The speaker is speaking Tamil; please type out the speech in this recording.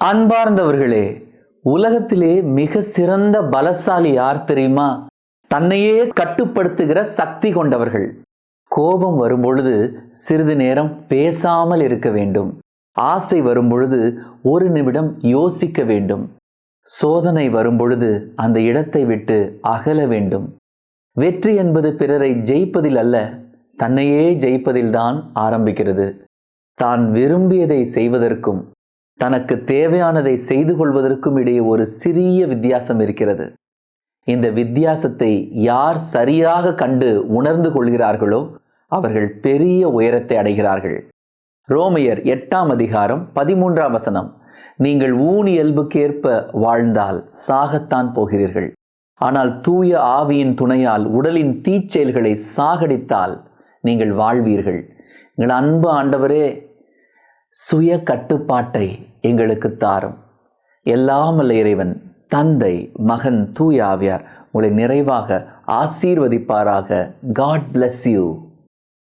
அன்பார்ந்தவர்களே உலகத்திலே மிக சிறந்த பலசாலி யார் தெரியுமா? தன்னையே கட்டுப்படுத்துகிற சக்தி கொண்டவர்கள். கோபம் வரும்பொழுது சிறிது நேரம் பேசாமல் இருக்க வேண்டும். ஆசை வரும்பொழுது ஒரு நிமிடம் யோசிக்க வேண்டும். சோதனை வரும்பொழுது அந்த இடத்தை விட்டு அகல வேண்டும். வெற்றி என்பது பிறரை ஜெயிப்பதில் அல்ல தன்னையே ஜெயிப்பதில்தான் ஆரம்பிக்கிறது. தான் விரும்பியதை செய்வதற்கும் தனக்கு தேவையானதை செய்து கொள்வதற்கும் இடையே ஒரு சிறிய வித்தியாசம் இருக்கிறது. இந்த வித்தியாசத்தை யார் சரியாக கண்டு உணர்ந்து கொள்கிறார்களோ அவர்கள் பெரிய உயரத்தை அடைகிறார்கள். ரோமையர் எட்டாம் அதிகாரம் பதிமூன்றாம் வசனம் நீங்கள் ஊனியல்புக்கேற்ப வாழ்ந்தால் சாகத்தான் போகிறீர்கள். ஆனால் தூய ஆவியின் துணையால் உடலின் தீச்செயல்களை சாகடித்தால் நீங்கள் வாழ்வீர்கள். எங்கள் அன்பு ஆண்டவரே சுய கட்டுப்பாட்டை எங்களுக்கு தாரும். எல்லாமல்ல இறைவன் தந்தை மகன் தூயாவியார் உங்களை நிறைவாக ஆசீர்வதிப்பாராக. God bless you